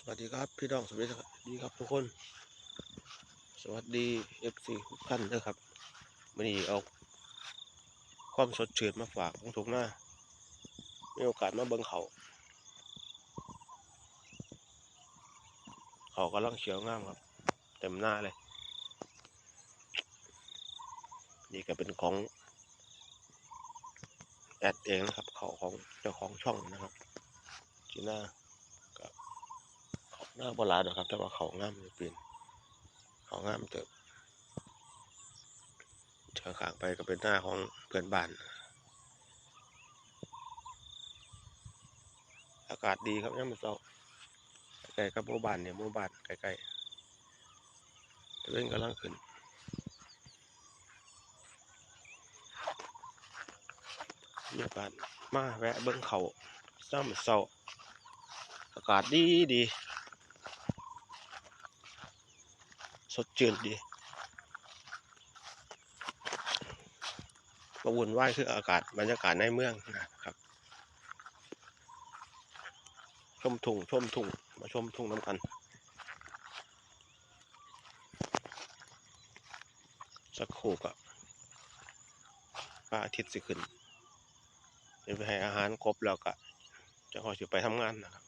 สวัสดีครับพี่น้องสวัสดีครับทุกคน สวัสดีเอฟซีทุกท่านนะครับวันนี้เอาความสดชื่นมาฝากของทุกหน้ามีโอกาสมาเบิ่งเขาเขากำลังเขียวงามครับ เต็มหน้าเลย นี่ก็เป็นของแอดเองนะครับ เขาของเจ้าของช่องนะครับจีน่า หน้าบราณนะครับ แต่ว่าเขางามเปลี่ยนเขางามเติบเชิงขางไปก็เป็นหน้าของเพื่อนบ้าน อากาศดีครับย่ามมื้อเช้าใกล้ๆกับหมู่บ้านเนี่ยหมู่บ้านใกล้ๆตะเวนกำลังขึ้นมีโอกาสมาแวะเบิ่งเขาย่ามมื้อเช้าอากาศดีดี ส ดชื่นดีมาวุ่นวายคืออากาศบรรยากาศในเมืองนะครับ ชมทุ่งชมทุ่งมาชมทุ่งน้ำกัน สักครู่ก็พระอาทิตย์สิขึ้นเดี๋ยวไปให้อาหารครบแล้วก็จะคอยสิไปทำงานนะครับ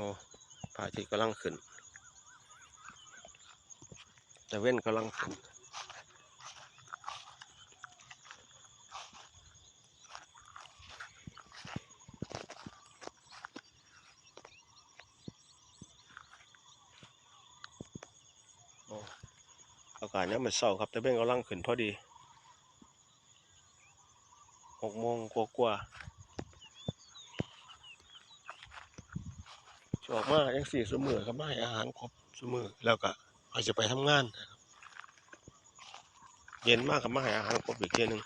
โอ้พระอาทิตย์กำลังขึ้นต่เว้นกำลังขึ้นอากาศเนี้ยมันเศร้าครับต่เว้นกำลังขึ้นพอดีหกโมงกว่าๆ จะ ออกมาอย่างสี่สมือก็มาให้อาหารครบสมือแล้วก็อาจจะไปทำงานนะครับเย็นมากก็มาให้อาหารครบอีกเทีหนึง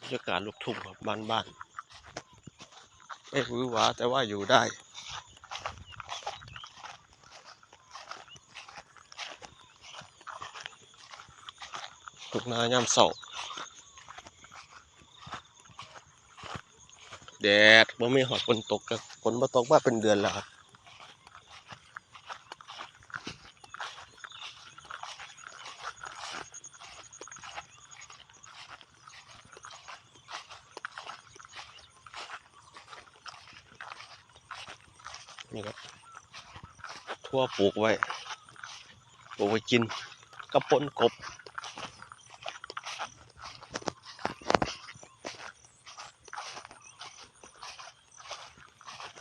บรรยากาศลูกทุ่งครับบ้านบ้านๆไม่หวือหวาแต่ว่าอยู่ได้ ทุกหนายามเสาแดดบ่มีหอดฝนตกครับฝนบ่ตกมาเป็นเดือนแล้วครับนี่ครับทั่วปลูกไว้ปลูกไว้กินกับปนกบ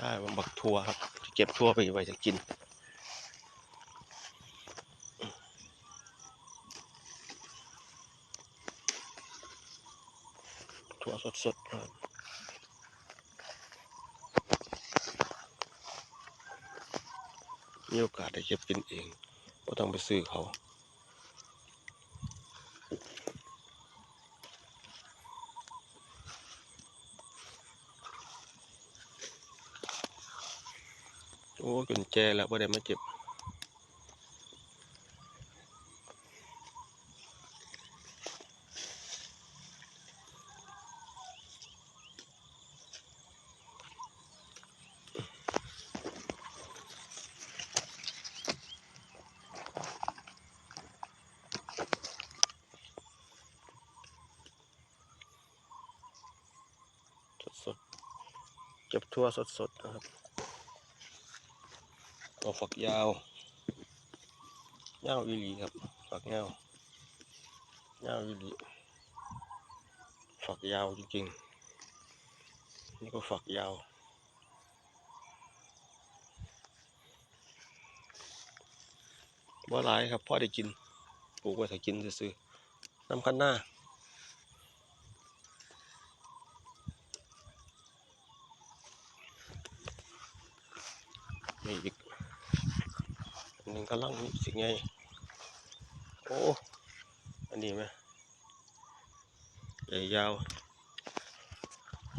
ได้บักทัวครับ เก็บทั่วไปไว้จะกิน ทั่วสดๆครับมีโอกาสได้เก็บกินเองก็ต้องไปซื้อเขา อ้กุญแจแล้วบ่ได้มาเก็บสดๆเก็บทั่วสด ๆนะครัวฝักยาวยาวอีหลีครับ ฝักยาวยาวอีหลีฝักยาวจริงๆ นี่ก็ฝักยาวบ่หลายครับพ่อได้กิน ปลูกไว้ถ้ากินซื้อๆน้ำคันหน้ามีอีก นึ่งกำลังสิไงโอ้อันนี้ไหมใหญ่ยาว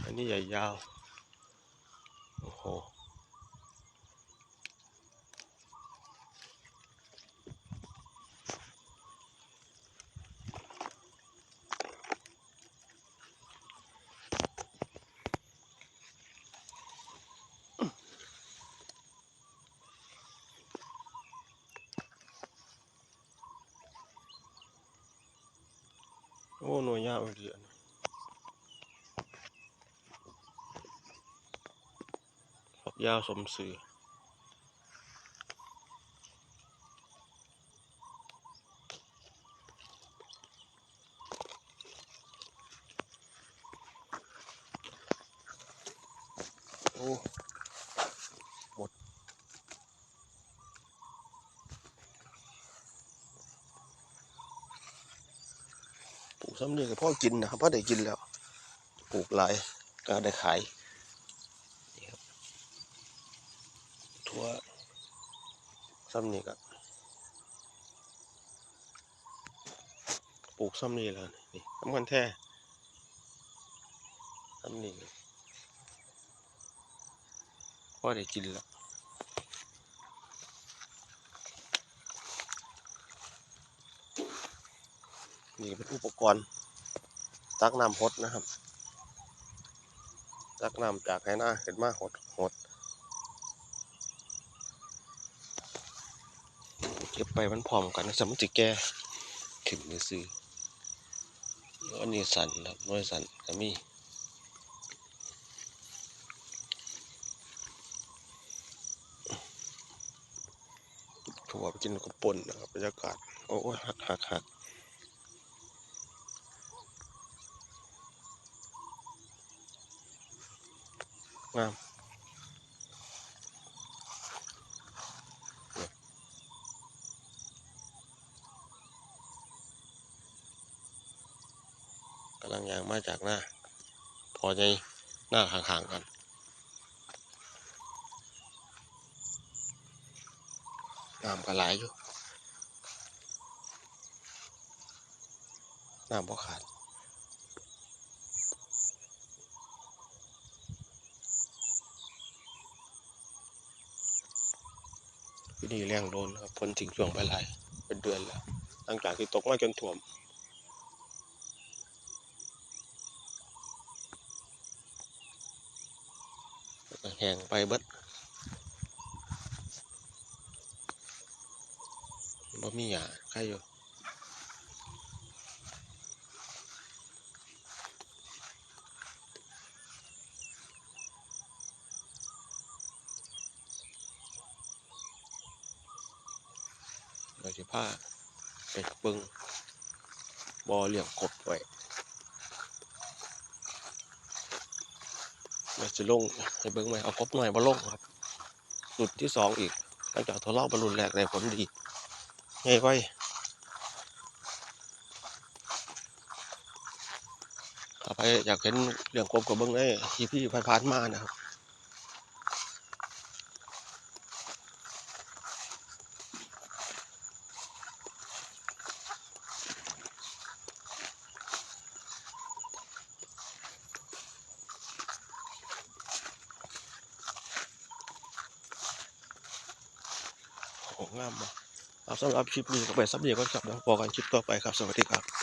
อันนี้ใหญ่ยาว โอ้โห โอ้หน่วยยาวอีกเดือนฝักยาวสมสื่อโอ้หมดปลูก ซ้ำนี่กับพ่อกินนะครับพ่อได้กินแล้ว ปลูกหลายก็ได้ขายนี่ครับทั่วซ้ำนี่ก็ปลูกซ้ำนี่แล้วนี่สำคัญแท้ซ้ำนี่พ่อได้กินแล้ว นี่เป็นอุปกรณ์ ตักน้ำหดนะครับ ตักน้ำจากไหหน้าเห็นมาหดหดเก็บไปมันพร้อมกันนะสมมติแก่ขึ้นไปซื้อแล้วอันนี้สันครับน้อยสันก็มีถั่วไปกินกับป่นนะครับบรรยากาศ โอ้ยหักหัก งามกำลังยางมาจากหน้า พอใจหน้าห่างๆกันน้ำก็ไหลยอยู่น้ำพอขาด ที่นี่แรงโดนครับพ้นถึงช่วงปลายเป็นเดือนแล้วหลังจากที่ตกมาจนถ่วมแล้วก็แห้งไปเบิดบ่มีหยาใครอยู่เราจะ ผ้าไปเบิงบ่อเหลี้ยงกบไว้เราจะลงให้เบิ้งไหมเอากบหน่อยมาลงครับจุดที่สองอีกหลังจากทดลองบอลลูนแรกได้ผลดีไงไว้ข้าไปอยากเห็นเรื่องกบกับเบิ้งได้ที่พี่ผ่านๆมานะครับ งามเอาสำหรับคลิปนี้ก็ไปสับเดียวกันครับเดี๋ยวพอกันคลิปต่อไปครับ สวัสดีครับ